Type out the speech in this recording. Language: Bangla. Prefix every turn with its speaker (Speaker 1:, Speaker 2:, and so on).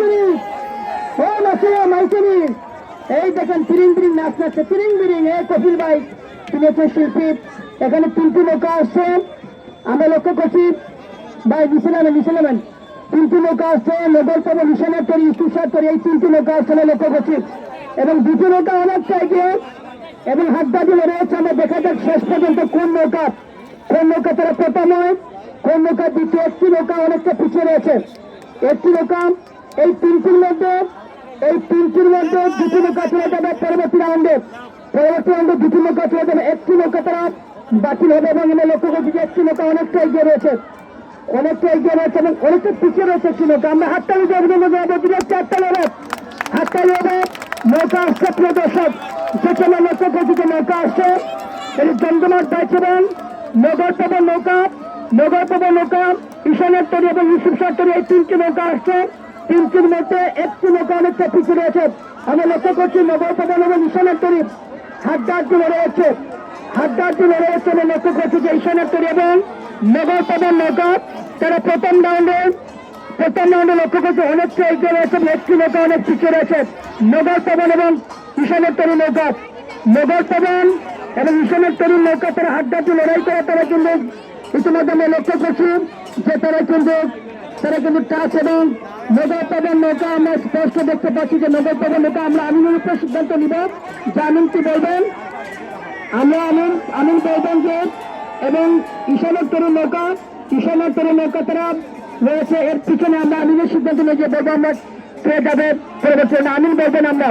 Speaker 1: মাইসুরি ও নাসিয়া মাইসুরি এই দেখেন তিরিং তিরিং নাচ নাচছে তিরিং বিরিং এই কপিল ভাই, তিনি হচ্ছে শিল্পী। এখানে তিনটি নৌকা আসছে। আমরা লক্ষ্য করছি, ভাই মিশে নেবেন মিশে নেবেন তিনটি নৌকা আসছে নগর পাবো মিশনের তরি, তুষার তরি, এই তিনটি নৌকা আসছে, আমরা লক্ষ্য করছি। এবং দুটি নৌকা অনেকটা এগিয়ে এবং হাড্ডাদি লড়ে হচ্ছে আমরা দেখা যাক শেষ পর্যন্ত কোন নৌকা কোন নৌকা তারা প্রথম হয়, কোন নৌকা দ্বিতীয়, একটি নৌকা অনেকটা পিছিয়ে রয়েছে। একটি নৌকা এই তিনটির মধ্যে, এই তিনটির মধ্যে দুটি নৌকা চলে যাবে পরবর্তী রাউন্ডে পরবর্তী রাউন্ডে দুটি নৌকা চলে যাবে একটি নৌকা তারা বাতিল হবে এবং আমরা লক্ষ্য করছি যে একটি নৌকা অনেকটা এগিয়ে রয়েছে। অনেকটা এগিয়ে রয়েছে এবং অনেকটা পিছিয়ে রয়েছে একটি নৌকা। আমরা হাততালি অভিনন্দন জানাব, বিরাট হাততালি হবে। হাততালি হবে নৌকা আসছে প্রিয় দর্শক যেটা লক্ষ্য করছি যে নৌকা আসছে। এটি জমজমাট পাইছিলেন নগর পবন নৌকা, নগর পবন নৌকা, ঈশানের তরি এবং ইউসুফ শাহ তরি এই তিনটি নৌকা আসছে। তিনটির মধ্যে একটি নৌকা অনেকটা পিছিয়ে রয়েছে। আমরা লক্ষ্য করছি নগর পবন এবং ঈশানের তরি। হাড্ডাহাড্ডি লড়ে যাচ্ছে হাড্ডাহাড্ডি লড়ে যাচ্ছে আমরা লক্ষ্য করছি যে ঈশানের তরি এবং নগর পবন নৌকা। তারা প্রথম রাউন্ডে প্রথম রাউন্ডে লক্ষ্য করছে অনেকটা এগিয়ে রয়েছে একটি নৌকা অনেক পিছিয়ে রয়েছে। নগর পবন এবং ঈশানের তরুণ নৌকা। নগর পবন এবং ঈশানের তরুণ নৌকা তারা হাড্ডাহাড্ডি লড়াই করে, তারা কিন্তু ইতিমধ্যে আমরা লক্ষ্য করছি যে তারা কিন্তু তারা কিন্তু টাচ এবং নগর পাবেন নৌকা আমরা স্পষ্ট দেখতে পাচ্ছি যে নগর পবন নৌকা আমরা আমিনের উপর সিদ্ধান্ত নিব। যে আমিন কি বলবেন? আমরা আমিন আমিন বলবেন যে, এবং ঈশানের তরুণ নৌকা ঈশানের তরুণ নৌকা তারা রয়েছে, এর পিছনে আমরা আমিনের সিদ্ধান্ত নিয়ে যে বলব, আমরা কে যাবে পরবর্তী আমিন বলবেন আমরা।